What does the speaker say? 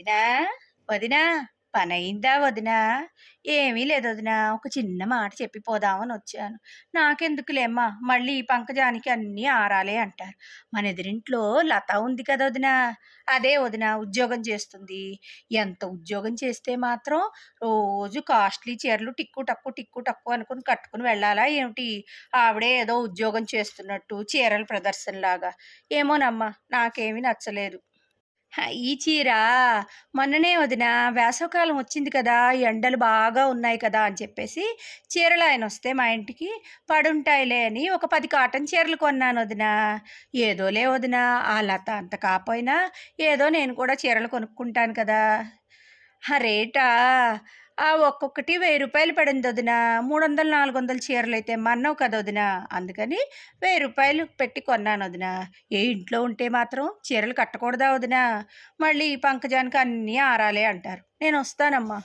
వదినా వదినా పని అయిందా వదినా? ఏమీ లేదు వదినా ఒక చిన్న మాట చెప్పిపోదామని వచ్చాను. నాకెందుకులేమ్మా మళ్ళీ ఈ పంకజానికి అన్నీ ఆరాలే అంటారు. మన ఎదురింట్లో లత ఉంది కదా వదినా? అదే వదిన ఉద్యోగం చేస్తుంది. ఎంత ఉద్యోగం చేస్తే మాత్రం రోజు కాస్ట్లీ చీరలు టిక్కు టక్కు టిక్కు టక్కు అనుకుని కట్టుకుని వెళ్ళాలా ఏమిటి? ఆవిడే ఏదో ఉద్యోగం చేస్తున్నట్టు చీరల ప్రదర్శనలాగా. ఏమోనమ్మా నాకేమీ నచ్చలేదు. ఈ చీర మొన్ననే వదిన వేసవకాలం వచ్చింది కదా ఎండలు బాగా ఉన్నాయి కదా అని చెప్పేసి చీరలు ఆయన వస్తే మా ఇంటికి పడుంటాయిలే అని ఒక పది కాటన్ చీరలు కొన్నాను వదిన. ఏదోలే వదిన ఆ లత అంత కాపోయినా ఏదో నేను కూడా చీరలు కొనుక్కుంటాను కదా. రేటా ఆ ఒక్కొక్కటి వెయ్యి రూపాయలు పడింది వదిన. మూడు వందలు నాలుగు వందల చీరలు అయితే మన్నావు కదా వదిన. అందుకని వెయ్యి రూపాయలు పెట్టి కొన్నాను వదిన. ఏ ఇంట్లో ఉంటే మాత్రం చీరలు కట్టకూడదా వదిన? మళ్ళీ ఈ పంకజానికి అన్నీ ఆరాలే అంటారు. నేను వస్తానమ్మా.